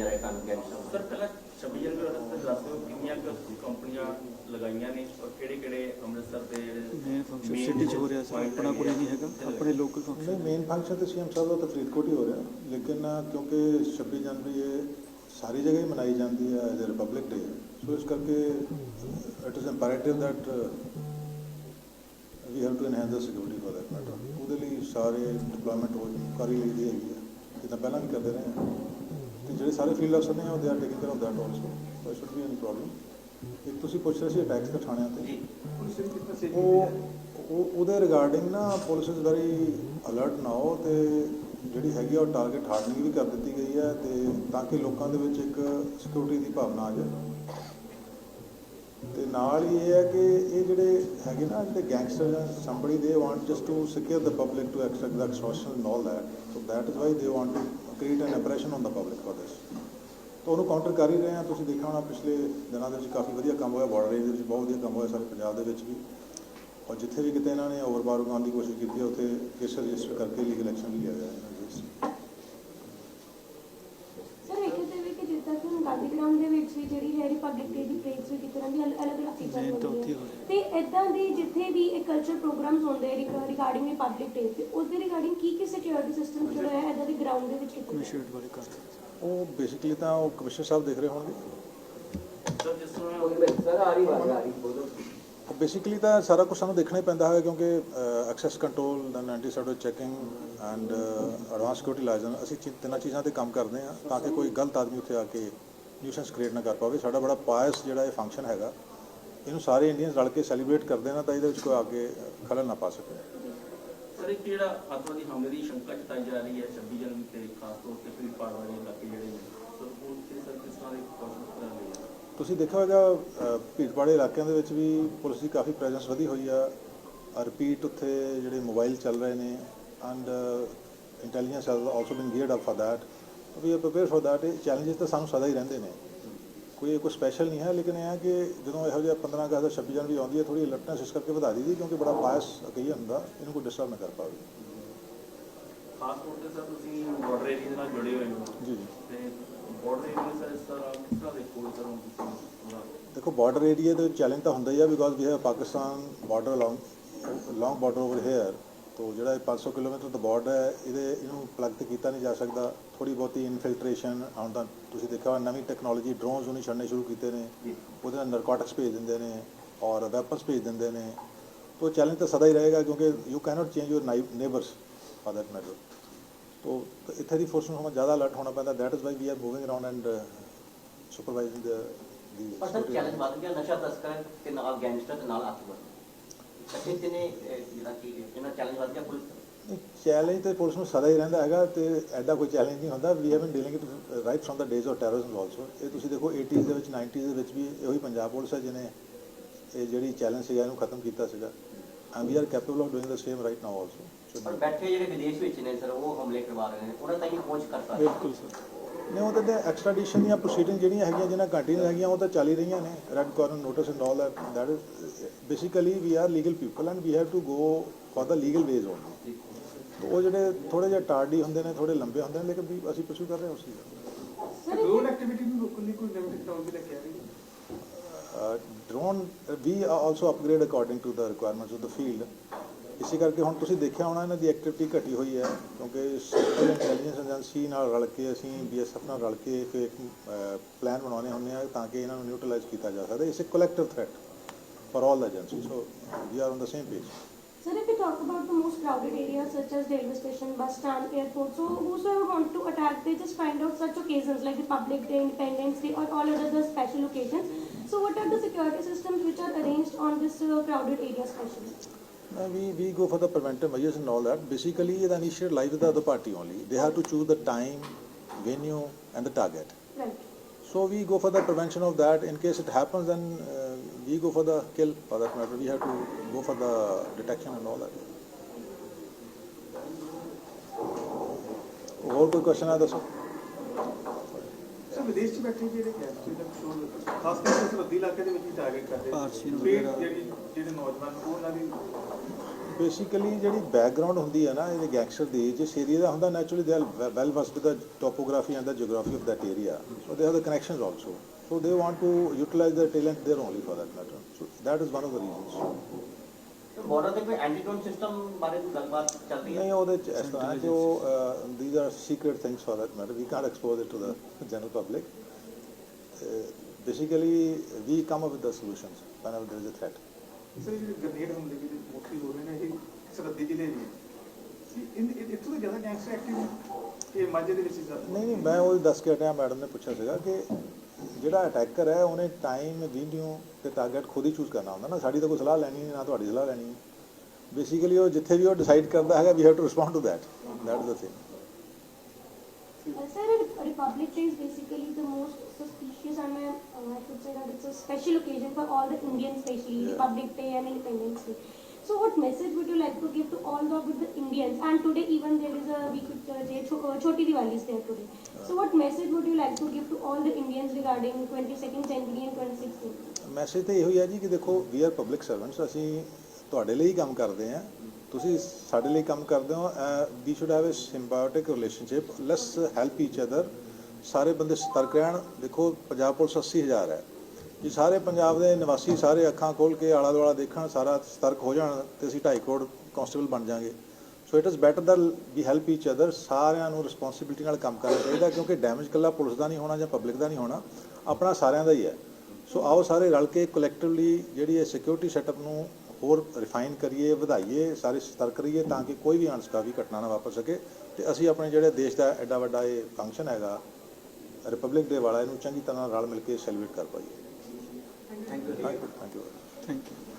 ਮੇਰਾ ਜਨਵਰੀ main function ਤੇ ਸੀਐਮ ਸਾਹਿਬ ਦਾ ਤਾਂ ਫਰੀਦਕੋਟ ਹੋ ਰਿਹਾ। ਲੇਕਿਨ ਕਿਉਂਕਿ 26 ਜਨਵਰੀ ਇਹ ਸਾਰੀ ਜਗ੍ਹਾ ਹੀ ਮਨਾਈ ਜਾਂਦੀ ਹੈ ਐਜ਼ ਰਿਪਬਲਿਕ ਡੇ। ਸੋ ਇਸ ਕਰਕੇ it is imperative that we have to enhance the security for that matter ਉਹਦੇ ਲਈ ਸਾਰੇ ਡਿਪਲੋਇਮੈਂਟ ਹੋ ਕਰ ਹੀ ਲਈ ਦੀ ਹੈ। ਜਿੱਦਾਂ ਪਹਿਲਾਂ ਵੀ ਕਰਦੇ ਰਹੇ ਹਾਂ। ਤੇ ਜਿਹੜੇ ਸਾਰੇ ਫੀਲਡ ਅਫਸਰ ਨੇ ਉਹ ਦੇ are taking care of that also so should be any problem ਇੱਕ ਤੁਸੀਂ ਪੁੱਛ ਰਹੇ ਸੀ ਅਟੈਕਸ ਦੇ ਥਾਣਿਆਂ ਤੇ। ਉਹ ਉਹ ਉਹਦੇ ਰਿਗਾਰਡਿੰਗ ਨਾ police is very alert now ਤੇ ਜਿਹੜੀ ਹੈਗੀ ਆ ਉਹ ਟਾਰਗੇਟ ਹਾਰਡਨਿੰਗ ਵੀ ਕਰ ਦਿੱਤੀ ਗਈ ਹੈ ਤੇ ਤਾਂ ਕਿ ਲੋਕਾਂ ਦੇ ਵਿੱਚ ਇੱਕ ਸਿਕਿਉਰਿਟੀ ਦੀ ਭਾਵਨਾ ਆ ਜਾਏ ਤੇ ਨਾਲ ਹੀ ਇਹ ਹੈ ਕਿ ਇਹ ਜਿਹੜੇ ਹੈਗੇ ਨਾ ਜਿਹੜੇ ਗੈਂਗਸਟਰ ਜਾਂ they want just to secure the public to extract the extortion and all that so that is why they want to create an impression on the public for this. ਤਾਂ ਉਹਨੂੰ ਕਾਊਂਟਰ ਕਰ ਹੀ ਰਹੇ ਆ ਤੁਸੀਂ ਦੇਖਿਆ ਹੋਣਾ ਪਿਛਲੇ ਦਿਨਾਂ ਦੇ ਵਿੱਚ ਕਾਫੀ ਵਧੀਆ ਕੰਮ ਹੋਇਆ ਬਾਰਡਰ ਏਰੀਆ ਦੇ ਵਿੱਚ ਬਹੁਤ ਵਧੀਆ ਕੰਮ ਹੋਇਆ ਸਾਰੇ ਪੰਜਾਬ ਦੇ ਵਿੱਚ ਵੀ। ਔਰ ਜਿੱਥੇ ਵੀ ਕਿਤੇ ਇਹਨਾਂ ਨੇ ਓਵਰਬਾਰ ਉਗਾਉਣ ਦੀ ਕੋਸ਼ਿਸ਼ ਕੀਤੀ ਹੈ, ਉੱਥੇ ਕੇਸ ਰਜਿਸਟਰ ਕਰਕੇ ਲੀਗਲ ਐਕਸ਼ਨ ਲਿਆ ਗਿਆ ਇਹਨਾਂ ਦੇ ਵਿੱਚ। ਸਰ ਵੇਖਿਆ ਜਾਵੇ ਕਿ ਜਿੱਦਾਂ ਕਿ ਹੁਣ ਗਾਂਧੀ ਗਰਾਊਂਡ ਦੇ ਵਿੱਚ ਵੀ ਜਿਹੜੀ ਹੈ ਰਿਪਬਲਿਕ ਡੇ ਦੀ ਪਰੇਡ ਵੀ ਦੀ ਅਲੱਗ ਅਲੱਗ ਚੀਜ਼ਾਂ ਹੁੰਦੀਆਂ ਤੇ ਇਦਾਂ ਦੀ ਜਿੱਥੇ ਵੀ ਇਹ ਕਲਚਰ ਪ੍ਰੋਗਰਾਮਸ ਹੁੰਦੇ ਰਿਗਾਰਡਿੰਗ ਰਿਪਬਲਿਕ ਡੇ ਤੇ ਉਸ ਦੇ ਰਿਗਾਰਡਿੰਗ ਕੀ ਕੀ ਸਿਕਿਉਰਿਟੀ ਸਿਸਟਮ ਜਿਹੜਾ ਹੈ ਇਦਾਂ ਦੇ ਗਰਾਊਂਡ ਦੇ ਵਿੱਚ ਕਿਤੇ ਕਰ ਉਹ ਬੇਸਿਕਲੀ ਤਾਂ ਉਹ ਕਮਿਸ਼ਨਰ ਸਾਹਿਬ ਦੇਖ ਰਹੇ ਹੋਣਗੇ। ਸਰ ਜਿਸ ਤਰ੍ਹਾਂ ਸਰ ਆ ਰਹੀ ਬਾਤ ਆ ਰਹੀ ਬੋਲੋ। ਬੇਸਿਕਲੀ ਤਾਂ ਸਾਰਾ ਕੁਝ ਸਾਨੂੰ ਦੇਖਣਾ ਹੀ ਪੈਂਦਾ ਹੈ ਕਿਉਂਕਿ access control then anti cider checking and advance security licence ਅਸੀਂ ਤਿੰਨਾਂ ਚੀਜ਼ਾਂ ਤੇ ਕੰਮ ਕਰਦੇ ਹਾਂ ਤਾਂ ਕਿ ਕੋਈ ਗਲਤ ਆਦਮੀ ਉੱਥੇ ਆ ਕੇ ਨਿਊਸੈਂਸ ਕ੍ਰੀਏਟ ਨਾ ਕਰ ਪਾਵੇ। ਸਾਡਾ ਬੜਾ ਪਾਇਸ ਜਿਹੜਾ ਇਹ ਫੰਕਸ਼ਨ ਹੈਗਾ। ਇਹਨੂੰ ਸਾਰੇ ਇੰਡੀਅਨਸ ਰਲ ਕੇ ਸੈਲੀਬ੍ਰੇਟ ਕਰਦੇ ਨਾ ਤਾਂ ਇਹਦੇ ਵਿੱਚ ਕੋਈ ਆ ਕੇ ਖਲਲ ਨਾ ਪਾ ਸਕੇ। ਤੁਸੀਂ ਦੇਖਿਆ ਹੋਵੇਗਾ ਭੀੜਪਾੜੇ ਇਲਾਕਿਆਂ ਦੇ ਵਿੱਚ ਵੀ ਪੁਲਿਸ ਦੀ ਕਾਫੀ ਪ੍ਰੈਜ਼ੈਂਸ ਵਧੀ ਹੋਈ ਆ। ਰਿਪੀਟ ਉੱਥੇ ਜਿਹੜੇ ਮੋਬਾਈਲ ਚੱਲ ਰਹੇ ਨੇ। And intelligence has also been geared up for that we prepare for that challenges ਤਾਂ ਸਾਨੂੰ ਸਦਾ ਹੀ ਰਹਿੰਦੇ ਨੇ। ਕੋਈ ਕੋਈ ਸਪੈਸ਼ਲ ਨਹੀਂ ਹੈ ਲੇਕਿਨ ਇਹ ਹੈ ਕਿ ਜਦੋਂ ਇਹੋ ਜਿਹਾ 15 ਅਗਸਤ ਦਾ 26 ਜਨਵਰੀ ਆਉਂਦੀ ਹੈ ਥੋੜੀ ਅਲਰਟਨੈਸ ਇਸ ਕਰਕੇ ਵਧਾ ਦਿੱਤੀ ਕਿਉਂਕਿ ਬੜਾ ਬਾਇਸ ਕਈ ਹੁੰਦਾ ਇਹਨੂੰ ਕੋਈ ਡਿਸਟਰਬ ਨਾ ਕਰ ਪਾਵੇ। ਖਾਸ ਤੌਰ ਤੇ ਸਰ ਤੁਸੀਂ ਬਾਰਡਰ ਏਰੀਆ ਨਾਲ ਜੁੜੇ ਹੋਏ ਹੋ। ਜੀ ਜੀ। ਤੇ ਬਾਰਡਰ ਏਰੀਆ ਸਰ ਇਸ ਤਰ੍ਹਾਂ ਕਿਸ ਤਰ੍ਹਾਂ ਦੇਖੋ ਸਰ ਤੁਸੀਂ ਦੇਖੋ ਬਾਰਡਰ ਏਰੀਆ ਦੇ ਚੈਲੰਜ ਤਾਂ ਹੁੰਦਾ ਹੀ ਆ ਬਿਕੋਜ਼ ਵੀ ਹੈ Pakistan border long long border over here ਤੋਂ ਜਿਹੜਾ ਇਹ 500 ਕਿਲੋਮੀਟਰ ਦਾ ਬਾਰਡਰ ਹੈ ਇਹਦੇ ਇਹਨੂੰ ਪਲੱਗ ਤੇ ਕੀਤਾ ਨਹੀਂ ਜਾ ਸਕਦਾ। ਥੋੜੀ ਬਹੁਤੀ ਇਨਫਿਲਟ੍ਰੇਸ਼ਨ ਆਉਣ ਦਾ ਤੁਸੀਂ ਦੇਖਿਆ ਨਵੀਂ ਟੈਕਨੋਲੋਜੀ ਡਰੋਨਸ ਉਹਨੇ ਛੱਡਨੇ ਸ਼ੁਰੂ ਕੀਤੇ ਨੇ। ਉਹਦੇ ਨਾਲ ਨਰਕੋਟਿਕਸ ਭੇਜ ਦਿੰਦੇ ਨੇ ਔਰ ਵੈਪਨਸ ਭੇਜ ਦਿੰਦੇ ਨੇ। ਤੋ ਚੈਲੰਜ ਤਾਂ ਸਦਾ ਹੀ ਰਹੇਗਾ ਕਿਉਂਕਿ you cannot change your neighbours for that matter ਤੋ ਇੱਥੇ ਦੀ ਫੋਰਸ ਨੂੰ ਹਮਾ ਜ਼ਿਆਦਾ ਅਲਰਟ ਹੋਣਾ ਪੈਂਦਾ। That is why we are moving around and supervising the ਦੀ ਜਿਹੜਾ ਕਿ ਇਹਨਾਂ ਚੈਲੰਜ ਵੱਧ ਗਿਆ ਪੁਲਿਸ ਦਾ। ਚੈਲੰਜ ਤੇ ਪੁਲਿਸ ਨੂੰ ਸਦਾ ਹੀ ਰਹਿੰਦਾ ਹੈਗਾ ਤੇ ਐਡਾ ਕੋਈ ਚੈਲੰਜ ਨਹੀਂ ਹੁੰਦਾ। We have been dealing it right from the days of terrorism also ਇਹ ਤੁਸੀਂ ਦੇਖੋ 80s ਦੇ ਵਿੱਚ 90s ਦੇ ਵਿੱਚ ਵੀ ਇਹੋ ਹੀ ਪੰਜਾਬ ਪੁਲਿਸ ਹੈ ਜਿਹਨੇ ਇਹ ਜਿਹੜੀ ਚੈਲੰਜ ਸੀਗਾ ਇਹਨੂੰ ਖਤਮ ਕੀਤਾ ਸੀਗਾ। And we are capable of doing the same right now ਪਰ ਆਲਸੋ ਬੈਠੇ ਜਿਹੜੇ ਵਿਦੇਸ਼ ਵਿੱਚ ਨੇ ਸਰ ਉਹ ਹਮਲੇ ਕਰਵਾ ਰਹੇ ਨੇ। ਉਹਨਾਂ ਤਾਈਂ ਪਹੁੰਚ ਕਰ ਸਕਦੇ ਬਿਲਕੁਲ ਸਰ। ਨੇ ਉਹ ਤਾਂ ਐਕਸਟ੍ਰੈਡੀਸ਼ਨ ਦੀਆਂ ਪ੍ਰੋਸੀਡਿੰਗ ਜਿਹੜੀਆਂ ਹੈਗੀਆਂ ਜਿਹਨਾਂ ਕੰਟੀਨਿਊ ਹੈਗੀਆਂ ਉਹ ਤਾਂ ਚੱਲ ਹੀ ਰਹੀਆਂ ਨੇ। Red corner notice and all that basically we are legal people and we have to go for the legal ways only ਉਹ ਜਿਹੜੇ ਥੋੜੇ ਜਿਹਾ ਟਾਰਡੀ ਹੁੰਦੇ ਨੇ ਥੋੜੇ ਲੰਬੇ ਹੁੰਦੇ ਨੇ ਲੇਕਿਨ ਵੀ ਅਸੀਂ ਪਰਸੂ ਕਰ ਰਹੇ ਹਾਂ ਉਸ ਚੀਜ਼ ਦਾ ਸਰ ਡਰੋਨ ਐਕਟੀਵਿਟੀ ਨੂੰ ਰੋਕਣ ਲਈ ਕੋਈ ਨਵੀਂ ਟੈਕਨੋਲੋਜੀ ਲੈ ਕੇ ਆ ਰਹੀ ਹੈ? Drone we also upgrade according to the requirements of the field ਇਸੇ ਕਰਕੇ ਹੁਣ ਤੁਸੀਂ ਦੇਖਿਆ ਹੋਣਾ ਇਹਨਾਂ ਦੀ ਐਕਟੀਵਿਟੀ ਘਟੀ ਹੋਈ ਹੈ ਕਿਉਂਕਿ ਸੈਂਟਰਲ ਇੰਟੈਲੀਜੈਂਸ ਏਜੰਸੀ ਨਾਲ ਰਲ ਕੇ ਅਸੀਂ ਬੀਐਸਐਫ ਨਾਲ ਰਲ ਕੇ ਫਿਰ ਇੱਕ ਪਲਾਨ ਬਣਾਉਣੇ ਹੁੰਦੇ ਆ ਤਾਂ ਕਿ ਇਹਨਾਂ ਨੂੰ ਨਿਊਟਰਲਾਈਜ਼ ਕੀਤਾ ਜਾ ਸਕਦਾ it's a collective threat for all the agency so we are on the same page Sir, if we talk about the most crowded areas such as railway station, bus stand, airport, so whosoever want to attack, they just find out such occasions like Republic Day, Independence Day, or all other special occasions. So, what are the security systems which are arranged on this uh, crowded area especially? Uh, we, we go for the preventive measures and all that. Basically, the initiative lies with the other party only. They have to choose the time, venue, and the target. Right. So we go for the prevention of that. In case it happens, then uh, we go for the kill. For that matter, we have to go for the detection and all that. ਹੋਰ ਕੋਈ question ਆ ਦੱਸੋ sir ਵਿਦੇਸ਼ 'ਚ ਬੈਠੇ ਜਿਹੜੇ ਦਾ ਕਸ਼ੋਰ ਖਾਸ ਕਰਕੇ ਸਰਹੱਦੀ ਇਲਾਕੇ ਦੇ ਵਿੱਚ ਹੀ ਟਾਰਗੇਟ ਕਰਦੇ ਵਗੈਰਾ। ਜਿਹੜੀ ਜਿਹੜੇ ਨੌਜਵਾਨ ਉਹ ਉਹਨਾਂ ਦੀ ਬੇਸਿਕਲੀ ਜਿਹੜੀ ਬੈਕਗ੍ਰਾਉਂਡ ਹੁੰਦੀ ਹੈ ਨਾ ਇਹਦੇ ਗੈਂਗਸਟਰ ਦੀ ਜਿਸ ਏਰੀਆ ਦਾ ਹੁੰਦਾ ਨੈਚੁਰਲੀ ਦੇ well with the topography and the geography of that area so they have the connections also so they want to utilize their talent there only for that matter so that is one of the reasons border ਤੇ ਕੋਈ antidote system ਬਾਰੇ ਕੋਈ ਗੱਲਬਾਤ ਚੱਲ ਰਹੀ ਹੈ? ਨਹੀਂ ਉਹਦੇ ਚ ਇਸ ਤਰ੍ਹਾਂ ਹੈ ਕਿ ਉਹ these are secret things for that matter. We can't expose it to the general public. basically we come up with the solutions whenever there is a threat. Sir ਇਹ ਜਿਹੜੇ ਗ੍ਰਨੇਡ ਹਮਲੇ ਵੀ ਮੋਸਟਲੀ ਹੋ ਰਹੇ ਨੇ ਇਹ ਸਰਹੱਦੀ ਜ਼ਿਲ੍ਹੇ ਨੇ। ਕੀ ਇਨ ਇਹ- ਇੱਥੋਂ ਤੋਂ ਜ਼ਿਆਦਾ ਗੈਂਗਸਟਰ ਐਕਟਿਵ ਇਹ ਮਾਝੇ ਦੇ ਵਿੱਚ ਹੀ ਜ਼ਿਆਦਾ? ਨਹੀਂ ਨਹੀਂ ਮੈਂ ਉਹ ਦੱਸ ਕੇ ਹਟਿਆ ਮੈਡਮ ਨੇ ਪੁੱਛਿਆ ਸੀਗਾ ਕਿ ਜਿਹੜਾ ਅਟੈਕਰ ਹੈ ਉਹਨੇ ਟਾਈਮ ਵੀਡੀਓ ਤੇ ਟਾਰਗੇਟ ਖੁਦ ਹੀ ਚੂਜ਼ ਕਰਨਾ ਹੁੰਦਾ ਨਾ ਸਾਡੀ ਤਾਂ ਕੋਈ ਸਲਾਹ ਲੈਣੀ ਨਹੀਂ ਨਾ ਤੁਹਾਡੀ ਸਲਾਹ ਲੈਣੀ ਬੇਸਿਕਲੀ ਉਹ ਜਿੱਥੇ ਵੀ ਉਹ ਡਿਸਾਈਡ ਕਰਦਾ ਹੈਗਾ we have to respond to that that is the thing Uh, Day is basically the most suspicious and uh, I could say that it's a special occasion for all the Indians, especially Yeah. Republic Day and Independence Day. So, what message would you like to give to all the, the Indians? And today, even there is a we could uh, uh, Choti Diwali is there today. So, what message would you like to give to all the Indians regarding 22nd century and 26th message ਤਾਂ ਇਹੋ ਹੀ ਹੈ ਜੀ ਕਿ ਦੇਖੋ ਵੀ R public servants ਅਸੀਂ ਤੁਹਾਡੇ ਲਈ ਹੀ ਕੰਮ ਕਰਦੇ ਹਾਂ। ਤੁਸੀਂ ਸਾਡੇ ਲਈ ਕੰਮ ਕਰਦੇ ਹੋ we should have a symbiotic relationship let's help each other ਸਾਰੇ ਬੰਦੇ ਸਤਰਕ ਰਹਿਣ, ਦੇਖੋ, ਪੰਜਾਬ ਪੁਲਿਸ 80000 ਹੈ। ਕਿ ਸਾਰੇ ਪੰਜਾਬ ਦੇ ਨਿਵਾਸੀ ਸਾਰੇ ਅੱਖਾਂ ਖੋਲ ਕੇ ਆਲਾ ਦੁਆਲਾ ਦੇਖਣ, ਸਾਰਾ ਸਤਰਕ ਹੋ ਜਾਣ ਤੇ ਅਸੀਂ 2.5 ਕਰੋੜ ਕਾਂਸਟੇਬਲ ਬਣ ਜਾਾਂਗੇ। So it is better that we help each other ਸਾਰਿਆਂ ਨੂੰ ਰਿਸਪੌਂਸਿਬਿਲਟੀ ਨਾਲ ਕੰਮ ਕਰਨਾ ਚਾਹੀਦਾ ਕਿਉਂਕਿ ਡੈਮੇਜ ਇਕੱਲਾ ਪੁਲਿਸ ਦਾ ਨਹੀਂ ਹੋਣਾ ਜਾਂ ਪਬਲਿਕ ਦਾ ਨਹੀਂ ਹੋਣਾ ਆਪਣਾ ਸਾਰਿਆਂ ਦਾ ਹੀ ਹੈ। ਸੋ ਆਓ ਸਾਰੇ ਰਲ ਕੇ ਕਲੈਕਟਿਵਲੀ ਜਿਹੜੀ ਇਹ ਸਿਕਿਉਰਿਟੀ ਸੈਟਅਪ ਨੂੰ ਹੋਰ ਰਿਫਾਈਨ ਕਰੀਏ ਵਧਾਈਏ ਸਾਰੇ ਸਤਰਕ ਰਹੀਏ ਤਾਂ ਕਿ ਕੋਈ ਵੀ ਅਣਸਕਾਵੀ ਘਟਨਾ ਨਾ ਵਾਪਰ ਸਕੇ। ਤੇ ਅਸੀਂ ਆਪਣੇ ਜਿਹੜੇ ਦੇਸ਼ ਦਾ ਐਡਾ ਵੱਡਾ ਇਹ ਫੰਕਸ਼ਨ ਹੈਗਾ ਰਿਪਬਲਿਕ ਡੇ ਵਾਲਾ ਇਹਨੂੰ ਚੰਗੀ ਤਰ੍ਹਾਂ ਰਲ ਮਿਲ ਕੇ ਸੈਲੀਬ੍ਰੇਟ ਕਰ ਪਾਈਏ। You thank you thank you